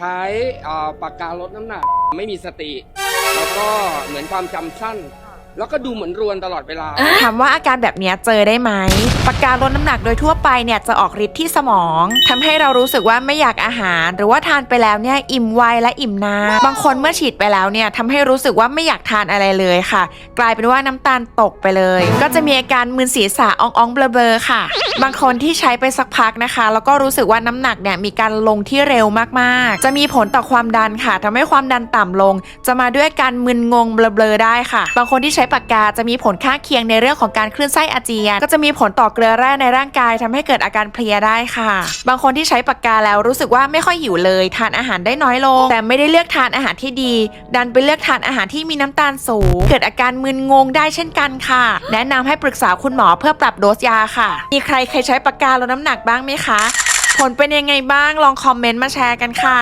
ใช้เอ่อปากกาลดน้ำหนัก ไม่มีสติ แล้วก็เหมือนความจำสั้น แล้วก็ดูเหมือนรวนตลอดเวลา ถามว่าอาการแบบเนี้ยเจอได้ไหมปากกาลดน้ำหนักโดยทั่วไปเนี่ยจะออกฤทธิ์ที่สมองทำให้เรารู้สึกว่าไม่อยากอาหาร หรือว่าทานไปแล้วเนี่ยอิ่มไวและอิ่มนานบางคนเมื่อฉีดไปแล้วเนี่ยทำให้รู้สึกว่าไม่อยากทานอะไรเลยค่ะ กลายเป็นว่าน้ำตาลตกไปเลย ก็จะมีอาการมึนศีรษะอ่องๆเบลอๆค่ะ บางคนที่ใช้ไปสักพักนะคะ แล้วก็รู้สึกว่าน้ำหนักเนี่ยมีการลงที่เร็วมากๆ จะมีผลต่อความดันค่ะทำให้ความดันต่ำลง จะมาด้วยการมึนงงเบลอๆได้ค่ะ บางคนที่ใช้ช้ปากกาจะมีผลข้างเคียงในเรื่องของการคลื่นไส้อาเจียน ก็จะมีผลต่อเกลือแร่ในร่างกายทำให้เกิดอาการเพลียได้ค่ะ บางคนที่ใช้ปากกาแล้วรู้สึกว่าไม่ค่อยหิวเลย ทานอาหารได้น้อยลง แต่ไม่ได้เลือกทานอาหารที่ดี ดันไปเลือกทานอาหารที่มีน้ำตาลสูง เกิดอาการมึนงงได้เช่นกันค่ะ แนะนำให้ปรึกษาคุณหมอเพื่อปรับโดสยาค่ะ มีใครเคยใช้ปากกาลดน้ำหนักบ้างไหมคะ ผลเป็นยังไงบ้างลองคอมเมนต์มาแชร์กันค่ะ